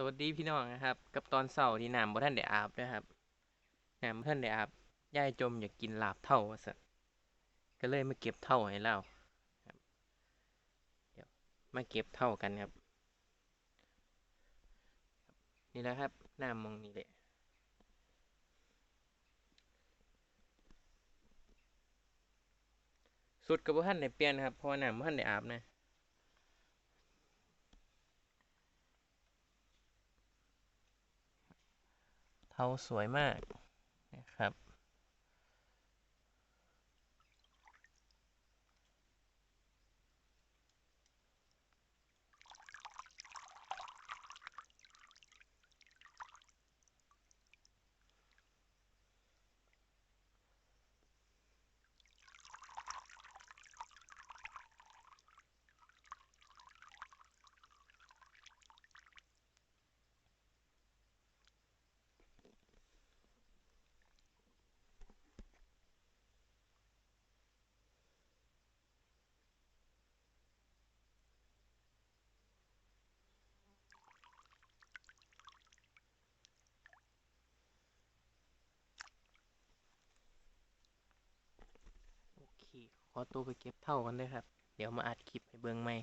สวัสดีพี่น้องนะครับ กับตอนเช้าที่น้ำบ่ทันได้อาบนะครับน้ำบ่ทันได้อาบยายจมอยากกินลาบเท่าว่าซั่นก็เลยมาเก็บเท่าให้เราครับเดี๋ยวมาเก็บเท่ากันครับ นี่แหละครับน้ำมองนี่แหละสุดกับบ่ทันได้เปลี่ยนครับเพราะว่าน้ำบ่ทันได้อาบนะ เขาสวยมาก ขอตัวไปเก็บเท่ากันเลยครับ เดี๋ยวมาอัดคลิปให้เบิ่งใหม่